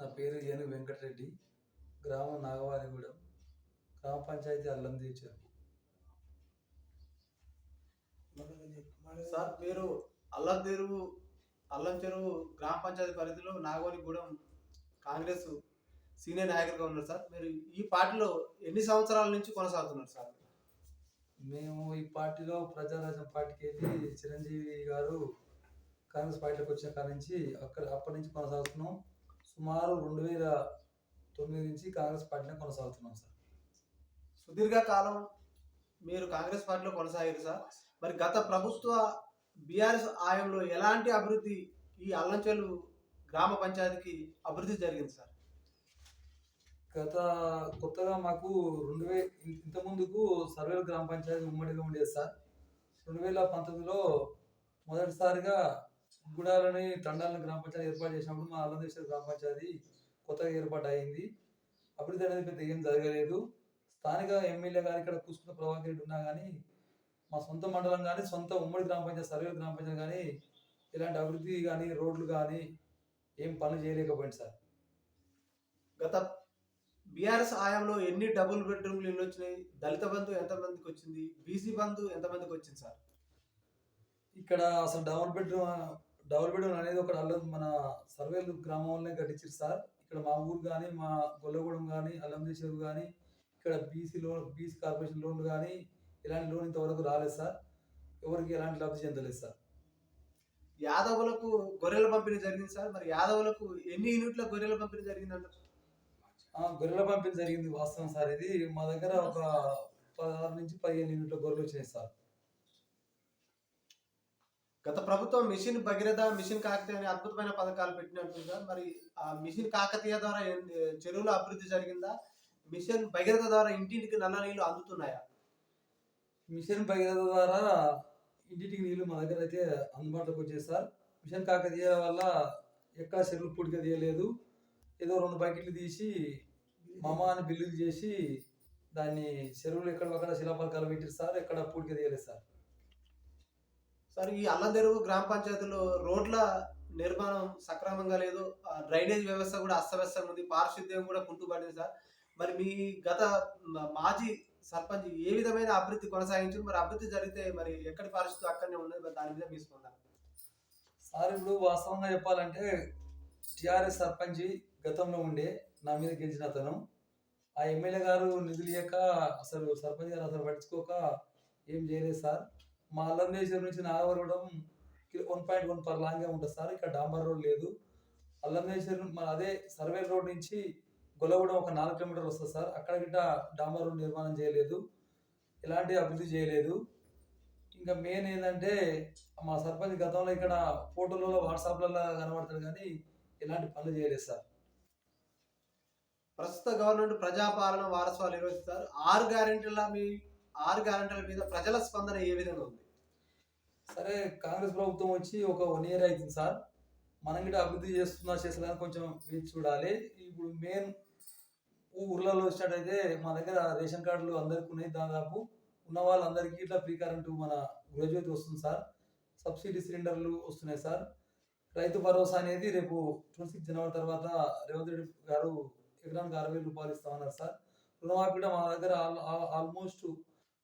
నా పేరు ఏనుగు వెంకటరెడ్డి. గ్రామం నాగవారిగూడెం. గ్రామ పంచాయతీ అల్లంది చెరువు సార్ మీరు అల్లం చెరువు అల్లం చెరువు గ్రామ పంచాయతీ పరిధిలో నాగోనిగూడెం కాంగ్రెస్ సీనియర్ నాయకుడిగా ఉన్నారు సార్. మీరు ఈ పార్టీలో ఎన్ని సంవత్సరాల నుంచి కొనసాగుతున్నారు సార్? మేము ఈ పార్టీలో ప్రజారాజ్యం పార్టీకి వెళ్ళి చిరంజీవి గారు కాంగ్రెస్ పార్టీలోకి వచ్చిన కాడ నుంచి అక్కడ అప్పటి నుంచి కొనసాగుతున్నాం. సుమారు రెండు వేల తొమ్మిది నుంచి కాంగ్రెస్ పార్టీని కొనసాగుతున్నాం సార్. సుదీర్ఘకాలం మీరు కాంగ్రెస్ పార్టీలో కొనసాగారు సార్. మరి గత ప్రభుత్వ బీఆర్ఎస్ ఆయంలో ఎలాంటి అభివృద్ధి ఈ అల్లంచెలు గ్రామ పంచాయతీకి అభివృద్ధి జరిగింది సార్? గత కొత్తగా మాకు రెండు వే ఇంత ముందుకు గ్రామ పంచాయతీ ఉమ్మడిగా ఉండేది సార్ రెండు వేల పంతొమ్మిదిలో మొదటిసారిగా గుడాలని తండాలని గ్రామ పంచాయతీ ఏర్పాటు చేసినప్పుడు మా అల్లందేశ్వర గ్రామ పంచాయతీ కొత్తగా ఏర్పాటు అయింది. అభివృద్ధి అనేది పెద్ద ఏం జరగలేదు. స్థానిక ఎమ్మెల్యే గారు ఇక్కడ కూసుకున్న ప్రభాకర్ రెడ్డి ఉన్నా కానీ మా సొంత మండలం కానీ సొంత ఉమ్మడి గ్రామ పంచాయతీ సర్వేల గ్రామ పంచాయతీ కానీ ఇలాంటి అభివృద్ధి కానీ రోడ్లు కానీ ఏం పనులు చేయలేకపోయింది సార్. గత బీఆర్ఎస్ ఆయంలో ఎన్ని డబుల్ బెడ్రూమ్లు ఇల్లు వచ్చినాయి? దళిత బంధు ఎంతమందికి వచ్చింది? బీసీ బంధు ఎంతమందికి వచ్చింది సార్? ఇక్కడ అసలు డబుల్ బెడ్రూమ్ డబుల్ బెడ్రూమ్ అనేది ఒక అల్లం మన సర్వేలు గ్రామంలోనే కట్టించారు సార్. ఇక్కడ మా ఊరు కానీ మా గొల్లగూడెం కానీ అల్లందేశ్వరం కానీ ఇక్కడ బీసీ లోన్ బీసీ కార్పొరేషన్ లోన్లు కానీ ఇలాంటి లోన్ ఇంతవరకు రాలేదు సార్. ఎవరికి ఎలాంటి లబ్ధి చెందలేదు సార్. యాదవులకు గొర్రెల పంపిణీ జరిగింది సార్. మరి యాదవులకు ఎన్ని యూనిట్ల గొర్రెల పంపిణీ జరిగిందంట? ఆ, గొర్రెల పంపిణీ జరిగింది వాస్తవం సార్ ఇది. మా దగ్గర ఒక పదహారు నుంచి పదిహేను యూనిట్ల గొర్రెలు వచ్చినాయి సార్. గత ప్రభుత్వం మిషన్ భగీరథ మిషన్ కాకతీయ అనే అద్భుతమైన పథకాలు పెట్టినట్టు సార్ మరి ఆ మిషన్ కాకతీయ ద్వారా చెరువుల అభివృద్ధి జరిగిందా? మిషన్ భగీరథ ద్వారా ఇంటింటికి నల్ల నీళ్ళు అందుతున్నాయా? మిషన్ భగీరథ ద్వారా ఇంటింటికి నీళ్ళు మా దగ్గర అయితే అందుబాటులోకి వచ్చాయి సార్. మిషన్ కాకతీయ వల్ల ఎక్కడ చెరువులు పూడిక తీయలేదు. ఏదో రెండు బకెట్లు తీసి మమ అని బిల్లులు చేసి దాన్ని చెరువులు ఎక్కడ శిలాపలకాలు పెట్టారు సార్ ఎక్కడ పూడిక తీయలేదు సార్. సార్ ఈ అల్లదెరువు గ్రామ పంచాయతీలో రోడ్ల నిర్మాణం సక్రమంగా లేదు. ఆ డ్రైనేజ్ వ్యవస్థ కూడా అస్తవ్యస్తంగా ఉంది పారిశుద్ధ్యం కూడా కుంటుపడింది సార్. మరి మీ గత మాజీ సర్పంచ్ ఏ విధమైన అభివృద్ధి కొనసాగించారు? మరి అభివృద్ధి జరిగితే మరి ఎక్కడి పారిశుద్ధ్యం అక్కడనే ఉన్నది? మరి దాని మీద మీ స్పందన? సార్ ఇప్పుడు వాస్తవంగా చెప్పాలంటే టిఆర్ఎస్ సర్పంచ్ గతంలో ఉండే నా మీద గెలిచిన అతను. ఆ ఎమ్మెల్యే గారు నిధులు ఇయ్యక అసలు సర్పంచ్ గారు అసలు పట్టించుకోక ఏం చేయలేదు సార్. మా అల్లందేశ్వరం నుంచి Nagavaragadam one point one per లాంగే ఉంటుంది సార్. ఇక్కడ డాంబర్ రోడ్ లేదు. అల్లందేశ్వరం మన అదే సర్వే రోడ్ నుంచి గొల్లగూడెం ఒక నాలుగు కిలోమీటర్లు వస్తుంది సార్. అక్కడ గిట్ట డాంబర్ రోడ్ నిర్మాణం చేయలేదు. ఎలాంటి అభివృద్ధి చేయలేదు. ఇంకా మెయిన్ ఏంటంటే మా సర్పంచ్ గతంలో ఇక్కడ ఫోటోలలో వాట్సాప్లలో కనబడతాడు కానీ ఎలాంటి పనులు చేయలేదు సార్. ప్రస్తుత గవర్నమెంట్ ప్రజాపాలన వారసత్వాలు నిర్వహిస్తారు. ఆరు గ్యారెంటీల మీ ఆరు గ్యారంటీల మీద ప్రజల స్పందన ఏ విధంగా ఉంది? సరే కాంగ్రెస్ ప్రభుత్వం వచ్చి ఒక వన్ ఇయర్ అవుతుంది సార్. మనం గిట్ట అభివృద్ధి చేస్తున్నా చేస్తున్నా కొంచెం వేచి చూడాలి. ఇప్పుడు మెయిన్ ఊర్లలో వచ్చినట్టయితే మా దగ్గర రేషన్ కార్డులు అందరికీ ఉన్నాయి దాదాపు. ఉన్న వాళ్ళందరికీ ఇట్లా ఫ్రీ కరెంటు మన గృహజ్యోతి వస్తుంది సార్. సబ్సిడీ సిలిండర్లు వస్తున్నాయి సార్. రైతు భరోసా అనేది రేపు ట్వంటీ సిక్స్ జనవరి తర్వాత రేవంత్ రెడ్డి గారు ఎకరానికి అరవై రూపాయలు ఇస్తామన్నారు సార్. రుణమాఫీ కూడా మా దగ్గర ఆల్మోస్ట్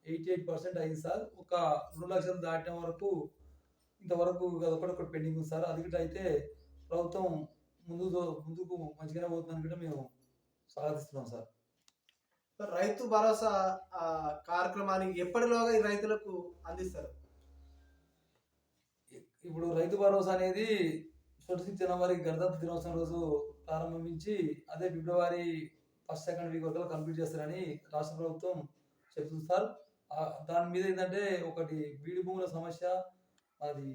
ఎయిటీ ఎయిట్ పర్సెంట్ అయింది సార్. ఒక రెండు లక్షలు దాటిన వరకు ఇంతవరకు ఒకటి పెండింగ్ ఉంది సార్. అది గిట్ట అయితే ప్రభుత్వం ముందు ముందుకు మంచిగానే పోతుందని కూడా మేము స్వాగతిస్తున్నాం సార్. సార్, రైతు భరోసా కార్యక్రమాన్ని ఎప్పటిలోగా ఈ రైతులకు అందిస్తారు? ఇప్పుడు రైతు భరోసా అనేది ట్వంటీ జనవరి గణతంత్ర దినోత్సవం రోజు ప్రారంభించి అదే ఫిబ్రవరి ఫస్ట్ సెకండ్ వీక్ వరకు కంప్లీట్ చేస్తారని రాష్ట్ర ప్రభుత్వం చెప్తుంది సార్. దాని మీద ఏంటంటే ఒకటి బీడి భూముల సమస్య అది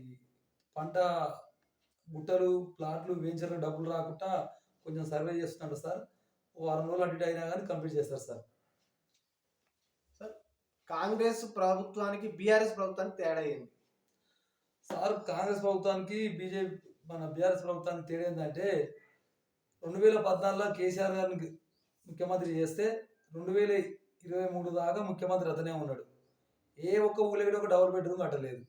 పంట గుట్టలు ప్లాట్లు వెంచర్లు డబ్బులు రాకుండా కొంచెం సర్వే చేస్తున్నారు సార్. వారం రోజులు అటు ఇటు అయినా కానీ కంప్లీట్ చేస్తారు సార్. కాంగ్రెస్ ప్రభుత్వానికి బీఆర్ఎస్ ప్రభుత్వానికి తేడా ఏంది సార్ కాంగ్రెస్ ప్రభుత్వానికి బీజేపీ మన బీఆర్ఎస్ ప్రభుత్వానికి తేడా ఏంటంటే రెండు వేల పద్నాలుగులో కేసీఆర్ గారిని ముఖ్యమంత్రి చేస్తే రెండు వేల ఇరవై మూడు దాకా ముఖ్యమంత్రి అతనే ఉన్నాడు. ఏ ఒక్క ఊళ్ళో కూడా ఒక డబుల్ బెడ్రూమ్ కట్టలేదు.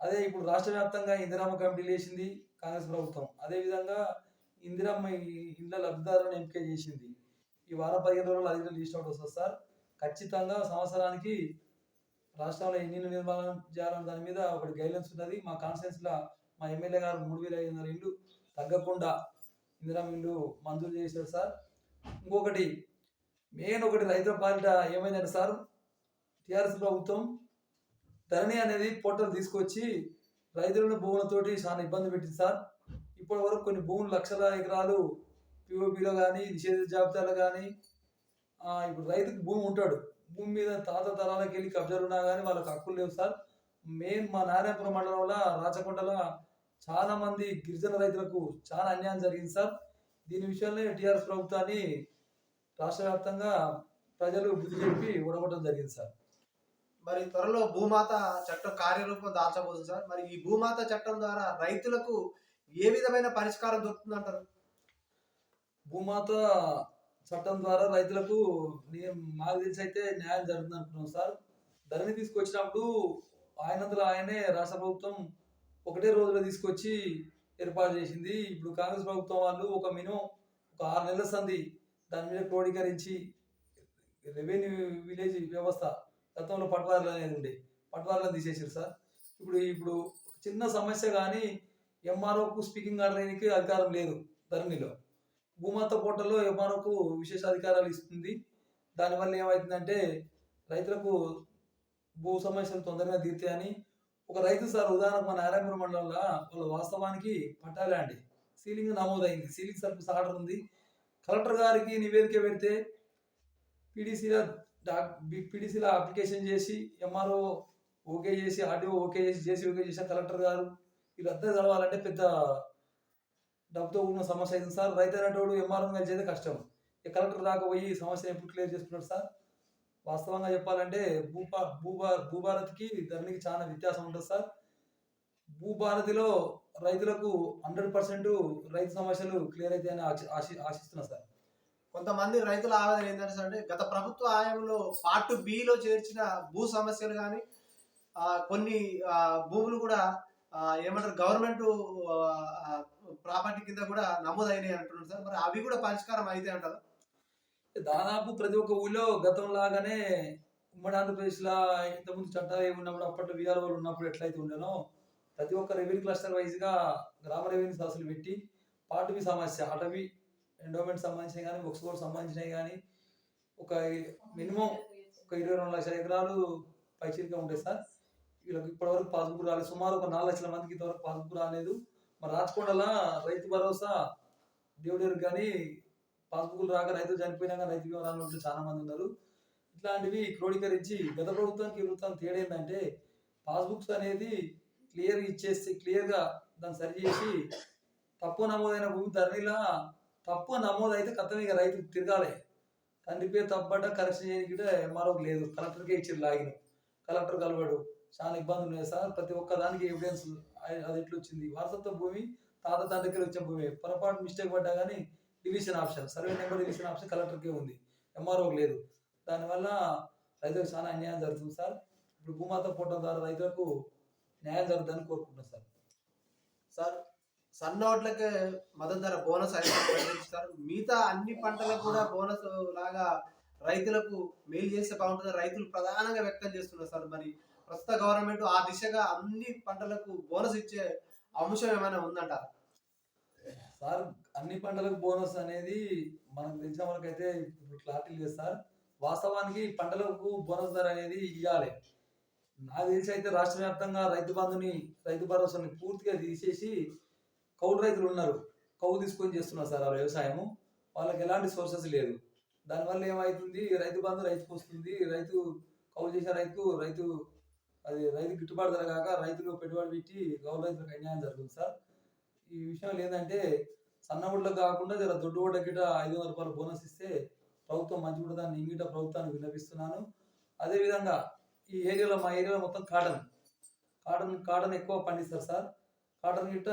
అదే ఇప్పుడు రాష్ట్ర వ్యాప్తంగా ఇందిరామ కమిటీలు వేసింది కాంగ్రెస్ ప్రభుత్వం. అదేవిధంగా ఇందిరమ్మ ఈ ఇళ్ళ లబ్ధిదారులను ఎంపిక చేసింది. ఈ వారం పదిహేను రోజులు అది లిస్ట్ అవుట్ వస్తుంది సార్. ఖచ్చితంగా సంవత్సరానికి రాష్ట్రంలో ఎన్ని నిర్మాణం చేయాలన్న దాని మీద ఒకటి గైడ్లైన్స్ ఉన్నది. మా కాన్స్టిట్యూన్సీలో మా ఎమ్మెల్యే గారు మూడు వేల ఐదు వందల ఇండ్లు తగ్గకుండా ఇందిరమ్మ ఇల్లు మంజూరు చేశారు సార్. ఇంకొకటి మెయిన్ ఒకటి రైతుల పాలిట ఏమైందంటే సార్ టీఆర్ఎస్ ప్రభుత్వం ధరణి అనేది పోర్టల్ తీసుకొచ్చి రైతులను భూములతోటి చాలా ఇబ్బంది పెట్టింది సార్. ఇప్పటి వరకు కొన్ని భూములు లక్షల ఎకరాలు పిఓపిలో కానీ నిషేధ జాబితాలో కానీ ఇప్పుడు రైతుకు భూమి ఉంటాడు. భూమి మీద తాత తరాలకు వెళ్ళి కబ్జాలు ఉన్నా కానీ వాళ్ళకి హక్కులు లేవు సార్. మెయిన్ మా నారాయణపురం మండలంలో రాచకొండలో చాలా మంది గిరిజన రైతులకు చాలా అన్యాయం జరిగింది సార్. దీని విషయంలో టీఆర్ఎస్ ప్రభుత్వాన్ని రాష్ట్ర వ్యాప్తంగా ప్రజలు బుద్ధి చెప్పి ఓడగొట్టడం జరిగింది సార్. మరి త్వరలో భూమాత చట్టం కార్యరూపం దాల్చబోతుంది సార్. మరి ఈ భూమాత చట్టం ద్వారా రైతులకు ఏ విధమైన పరిష్కారం దొరుకుతుందంటారు? భూమాత చట్టం ద్వారా రైతులకు నేను మాకు తెలిసి అయితే న్యాయం జరుగుతుంది అనుకున్నాం సార్. ధరణి తీసుకొచ్చినప్పుడు ఆయనంతలో ఆయనే రాష్ట్ర ప్రభుత్వం ఒకటే రోజులో తీసుకొచ్చి ఏర్పాటు చేసింది. ఇప్పుడు కాంగ్రెస్ ప్రభుత్వం వాళ్ళు ఒక మినిమం ఒక ఆరు నెలల సంది దాని మీద క్రోడీకరించి రెవెన్యూ విలేజ్ వ్యవస్థ గతంలో పట్వారీలు అనేది ఉండే. పట్వారీలను తీసేసారు సార్. ఇప్పుడు ఇప్పుడు చిన్న సమస్య కానీ ఎంఆర్ఓకు స్పీకింగ్ ఆర్డర్కి అధికారం లేదు ధరణిలో. భూమాత పోర్టల్లో ఎంఆర్ఓకు విశేష అధికారాలు ఇస్తుంది. దానివల్ల ఏమవుతుందంటే రైతులకు భూ సమస్యలు తొందరగా తీరుతాయని ఒక రైతు సార్ ఉదాహరణకు మన నారాయణపురం మండలంలో వాళ్ళ వాస్తవానికి పట్టాలే అండి. సీలింగ్ నమోదైంది. సీలింగ్ సర్వీస్ ఆర్డర్ ఉంది. కలెక్టర్ గారికి నివేదిక పెడితే పీడీసీలో డాక్ పీడీసీలో అప్లికేషన్ చేసి ఎంఆర్ఓ ఓకే చేసి ఆర్డీఓ ఓకే చేసి చేసి ఓకే చేసి కలెక్టర్ గారు వీళ్ళందరూ చదవాలంటే పెద్ద డబ్బుతో ఉన్న సమస్య అయింది సార్. రైతు అనేటోడు ఎంఆర్ఓ కలిసేది కష్టం. ఈ కలెక్టర్ దాకా పోయి ఈ సమస్యను ఎప్పుడు క్లియర్ చేసుకున్నాడు సార్? వాస్తవంగా చెప్పాలంటే భూపా భూభా భూభారత్కి ధరణికి చాలా వ్యత్యాసం ఉంటుంది సార్. భూభారతిలో రైతులకు హండ్రెడ్ పర్సెంట్ రైతు సమస్యలు క్లియర్ అవుతాయని ఆశి సార్. కొంతమంది రైతుల ఆవేదన ఏంటంటే సార్ అంటే గత ప్రభుత్వ హయాంలో పార్ట్ బిలో చేర్చిన భూ సమస్యలు కానీ కొన్ని భూములు కూడా ఏమంటారు గవర్నమెంట్ ప్రాపర్టీ కింద కూడా నమోదైనాయి అంటున్నారు సార్. మరి అవి కూడా పరిష్కారం అయితే అంటారు? దాదాపు ప్రతి ఒక్క ఊళ్ళో గతం లాగానే ఉమ్మడి ఆంధ్రప్రదేశ్లో ఇంతకుముందు చట్టాలు ఏమి ఉన్నప్పుడు అప్పట్లో విఆర్ఓలు ఉన్నప్పుడు ఎట్లయితే ఉండేనో ప్రతి ఒక్క రెవెన్యూ క్లస్టర్ వైజ్గా గ్రామ రెవెన్యూ సదస్సులు పెట్టి పాటవి సమస్య అటవీ ఎండోమెంట్ సంబంధించినవి కానీ బుక్స్ సంబంధించినవి కానీ ఒక మినిమం ఒక ఇరవై రెండు లక్షల ఎకరాలు పైచీలిక ఉంటాయి సార్. వీళ్ళకి ఇప్పటివరకు పాస్బుక్ రాలేదు. సుమారు ఒక నాలుగు లక్షల మందికి ఇంతవరకు పాస్బుక్ రాలేదు. మరి రాచకొండలా రైతు భరోసా దేవుడు కానీ పాస్బుక్లు రాక రైతు చనిపోయినా కానీ రైతు వివరాలు ఉంటే చాలా మంది ఉన్నారు. ఇట్లాంటివి క్రోడీకరించి గత ప్రభుత్వానికి ఈ ప్రభుత్వానికి తేడా ఏంటంటే పాస్బుక్స్ అనేది క్లియర్ ఇచ్చేసి క్లియర్గా దాన్ని సరి చేసి తప్పు నమోదైన భూమి ధరణిలా తప్పు నమోదైతే కథం ఇక రైతు తిరగాలి. తండ్రి పేరు తప్పట కరెక్షన్ చేయడానికి కూడా ఎంఆర్ఓకి లేదు. కలెక్టర్కే ఇచ్చారు లాగిన. కలెక్టర్ కలవాడు. చాలా ఇబ్బందులు ఉన్నాయి సార్. ప్రతి ఒక్క దానికి ఎవిడెన్స్ అది ఎట్లా వచ్చింది? వారసత్వ భూమి తాత తండ్రికి వచ్చిన భూమి. పొరపాటు మిస్టేక్ పడ్డా కానీ division option survey number division option కలెక్టర్కే ఉంది. ఎంఆర్ఓకి లేదు. దానివల్ల రైతులకు చాలా అన్యాయం జరుగుతుంది సార్. ఇప్పుడు భూమాత పోవడం ద్వారా రైతులకు న్యాయం జరుగుతుందని కోరుకుంటున్నాను సార్. సార్ సన్న ఓట్లకే మద్దతు ధర బోనస్ అయితే ప్రకటించారు మిగతా అన్ని పంటలకు కూడా బోనస్ లాగా రైతులకు మేలు చేస్తే బాగుంటుంది రైతులు ప్రధానంగా వ్యక్తం చేస్తున్నారు సార్. మరి ప్రస్తుత గవర్నమెంట్ ఆ దిశగా అన్ని పంటలకు బోనస్ ఇచ్చే అంశం ఏమైనా ఉందంటారా సార్ అన్ని పంటలకు బోనస్ అనేది మనకు తెలిసిన వరకైతే ఇప్పుడు క్లారిటీ లేదు సార్. వాస్తవానికి పంటలకు బోనస్ ధర అనేది ఇవ్వాలి నాకు తెలిసి అయితే రాష్ట్ర వ్యాప్తంగా రైతు బంధుని రైతు భరోసాని పూర్తిగా తీసేసి కౌలు రైతులు ఉన్నారు. కౌలు తీసుకొని చేస్తున్నారు సార్ ఆ వ్యవసాయము. వాళ్ళకి ఎలాంటి సోర్సెస్ లేదు. దానివల్ల ఏమవుతుంది రైతు బంధు రైతుకు వస్తుంది. రైతు కౌలు చేసే రైతు రైతు అది రైతు గిట్టుబాటు ధర కాక రైతులు పెట్టుబడి పెట్టి కౌలు రైతులకు అన్యాయం జరుగుతుంది సార్. ఈ విషయంలో ఏంటంటే సన్న కాకుండా జర దొడ్డు ఓట్ల గిట ఐదు వందల రూపాయలు బోనస్ ఇస్తే ప్రభుత్వం మంచి కూడా దాన్ని ఇంగిట ప్రభుత్వానికి విన్నపిస్తున్నాను. అదేవిధంగా ఈ ఏరియాలో మా ఏరియాలో మొత్తం కాటన్. కాటన్ కాటన్ ఎక్కువ పండిస్తారు సార్. కాటన్ గిట్ట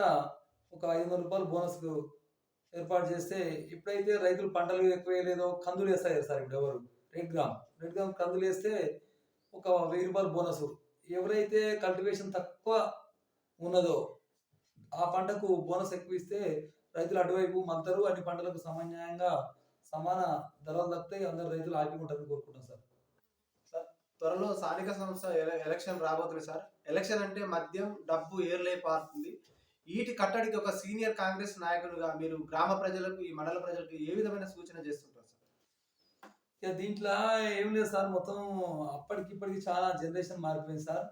ఒక ఐదు వందల రూపాయలు బోనస్కు ఏర్పాటు చేస్తే ఇప్పుడైతే రైతులు పంటలు ఎక్కువ వేయలేదో కందులు వేస్తారు సార్ ఇప్పుడు ఎవరు? Red gram. రెడ్ గ్రామ్ కందులు వేస్తే ఒక వెయ్యి రూపాయలు బోనస్. ఎవరైతే కల్టివేషన్ తక్కువ ఉన్నదో ఆ పంటకు బోనస్ ఎక్కువ ఇస్తే రైతులు అటువైపు మద్దరు అన్ని పంటలకు సమన్యాయంగా సమాన ధరలు దక్కుతాయి అందరు రైతులు ఆపికుంటారని కోరుకుంటాం సార్. త్వరలో స్థానిక సంస్థ ఎలక్షన్ రాబోతుంది సార్. ఎలక్షన్ అంటే మద్యం డబ్బు ఏర్లై పారుతుంది. వీటి కట్టడికి ఒక సీనియర్ కాంగ్రెస్ నాయకులుగా మీరు గ్రామ ప్రజలకు ఈ మండల ప్రజలకు ఏ విధమైన సూచన చేస్తుంటారు సార్? ఇక దీంట్లో ఏం లేదు సార్ మొత్తం అప్పటికి ఇప్పటికి చాలా జనరేషన్ మారిపోయింది సార్.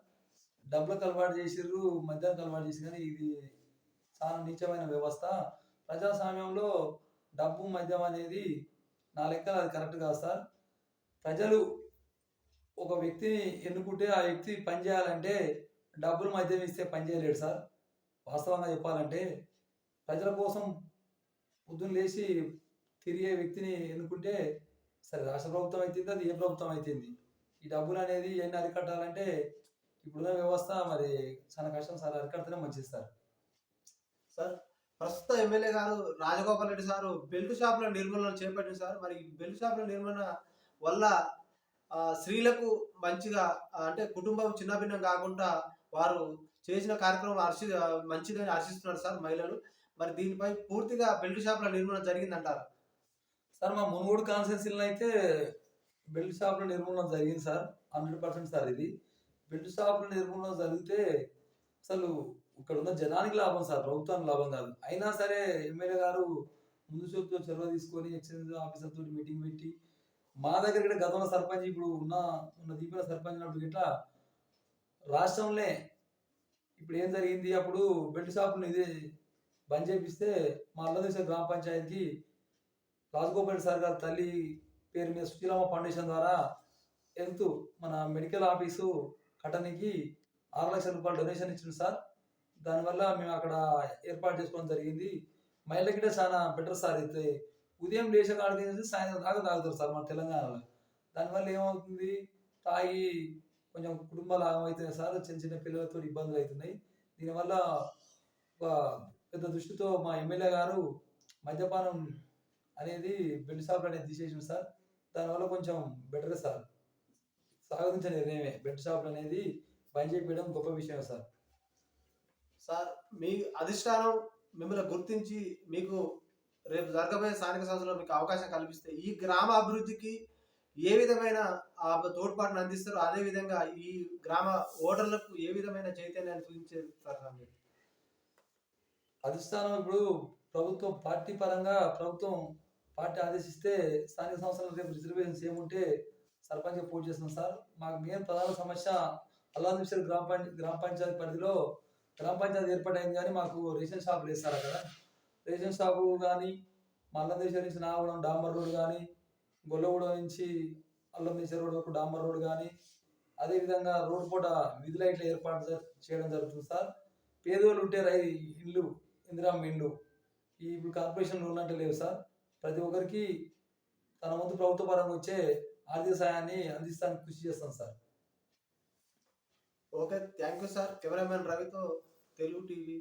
డబ్బులకు అలవాటు చేసిర్రు మద్యానికి అలవాటు చేసి కానీ ఇది చాలా నీచమైన వ్యవస్థ. ప్రజాస్వామ్యంలో డబ్బు మద్యం అనేది నా లెక్కలు అది కరెక్ట్ కాదు సార్. ప్రజలు ఒక వ్యక్తిని ఎన్నుకుంటే ఆ వ్యక్తి పని చేయాలంటే డబ్బులు మద్యం ఇస్తే పని చేయలేడు సార్. వాస్తవంగా చెప్పాలంటే ప్రజల కోసం పొద్దున్న లేచి తిరిగే వ్యక్తిని ఎన్నుకుంటే సరే రాష్ట్ర ప్రభుత్వం అవుతుంది అది ఏ ప్రభుత్వం అవుతుంది ఈ డబ్బులు అనేది ఎన్ని అరికట్టాలంటే ఇప్పుడున్న వ్యవస్థ మరి చాలా కష్టం సార్ అరికడితేనే మంచిది సార్. సార్ ప్రస్తుత ఎమ్మెల్యే గారు రాజగోపాల్ రెడ్డి సారు బెల్ట్ షాపుల నిర్మూలన చేపట్టిన సార్. మరి బెల్ట్ షాపుల నిర్మూలన వల్ల స్త్రీలకు మంచిగా అంటే కుటుంబం చిన్నభిన్నం కాకుండా వారు చేసిన కార్యక్రమం హర్షి మంచిదని హర్షిస్తున్నారు సార్ మహిళలు. మరి దీనిపై పూర్తిగా బెల్ట్ షాపుల నిర్మూలన జరిగిందంటారు. సార్ మా మునుగోడు కాన్స్టెన్సీలో అయితే బెల్ట్ షాపుల నిర్మూలన జరిగింది సార్. హండ్రెడ్ పర్సెంట్ సార్ ఇది. బెల్ట్ షాపుల నిర్మూలన జరిగితే అసలు ఇక్కడ ఉన్న జనానికి లాభం సార్ ప్రభుత్వానికి లాభం కాదు. అయినా సరే ఎమ్మెల్యే గారు ముందు చూపుతో చొరవ తీసుకొని ఎక్సైజ్ ఆఫీసర్ తోటి మీటింగ్ పెట్టి మా దగ్గర ఇక్కడ గతంలో సర్పంచ్ ఇప్పుడు ఉన్న ఉన్న దీపిన సర్పంచ్ ఉన్నప్పుడు ఇట్లా రాష్ట్రంలో ఇప్పుడు ఏం జరిగింది? అప్పుడు బెల్ట్ షాపులు ఇది బంద్ చేపిస్తే మా అల్లదేశ గ్రామ పంచాయతీకి రాజగోపాల్ సార్ గారి తల్లి పేరు మీద సుశీలమ్మ ఫౌండేషన్ ద్వారా హెల్త్ మన మెడికల్ ఆఫీసు కట్టనికి ఆరు లక్షల రూపాయలు డొనేషన్ ఇచ్చింది సార్. దానివల్ల మేము అక్కడ ఏర్పాటు చేసుకోవడం జరిగింది. మహిళలకి చాలా బెటర్ సార్ అయితే ఉదయం లేచే కాడికి నుంచి సాయంత్రం దాకా తాగుతారు సార్ మన తెలంగాణలో. దానివల్ల ఏమవుతుంది? తాగి కొంచెం కుటుంబాలు ఆగమవుతున్నాయి సార్ చిన్న చిన్న పిల్లలతో ఇబ్బందులు అవుతున్నాయి. దీనివల్ల ఒక పెద్ద దృష్టితో మా ఎమ్మెల్యే గారు మద్యపానం అనేది బెడ్ షాప్ అనేది తీసేసింది సార్. దానివల్ల కొంచెం బెటర్ సార్. సాగతించిన నిర్ణయమే. బెడ్ షాప్ అనేది బంద్ చేయడం గొప్ప విషయం సార్. సార్ మీ అధిష్టానం మిమ్మల్ని గుర్తించి మీకు రేపు జరగబోయే స్థానిక సంస్థలో మీకు అవకాశం కల్పిస్తే ఈ గ్రామ అభివృద్ధికి ఏ విధమైన ఆ తోడ్పాటును అందిస్తారో అదే విధంగా ఈ గ్రామ ఓటర్లకు ఏ విధమైన చైతన్యాన్ని చూపించే సార్ అధిష్టానం ఇప్పుడు ప్రభుత్వం పార్టీ పరంగా ప్రభుత్వం పార్టీ ఆదేశిస్తే స్థానిక సంస్థలు రేపు రిజర్వేషన్స్ ఏముంటే సర్పంచ్ పోటీ చేస్తున్నాం సార్. మాకు మెయిన్ ప్రధాన సమస్య అల్లాదిమిషల్ గ్రామ పంచాయతీ గ్రామ పంచాయతీ పరిధిలో. గ్రామ పంచాయతీ ఏర్పాటైంది కానీ మాకు రేషన్ షాపులు వేస్తారు అక్కడ. రేషన్ షాపు కానీ మల్లందేశ్వరి నుంచి నాగూడెం డాంబర్ రోడ్ కానీ గొల్లగూడెం నుంచి అల్లందేశ్వర రోడ్ వరకు డాంబర్ రోడ్ కానీ అదేవిధంగా రోడ్ పూట విధి లైట్లు ఏర్పాటు చేయడం జరుగుతుంది సార్. పేదోళ్ళు ఉంటే రై ఇల్లు ఇందిరామ్మ ఇల్లు ఈ ఇప్పుడు కార్పొరేషన్ రూల్ అంటే లేవు సార్. ప్రతి ఒక్కరికి తన వంతు ప్రభుత్వ పరంగా వచ్చే ఆర్థిక సాయాన్ని అందిస్తానికి కృషి చేస్తాం sir. Okay thank you sir. Cameraman రవితో తెలుగు టీవీ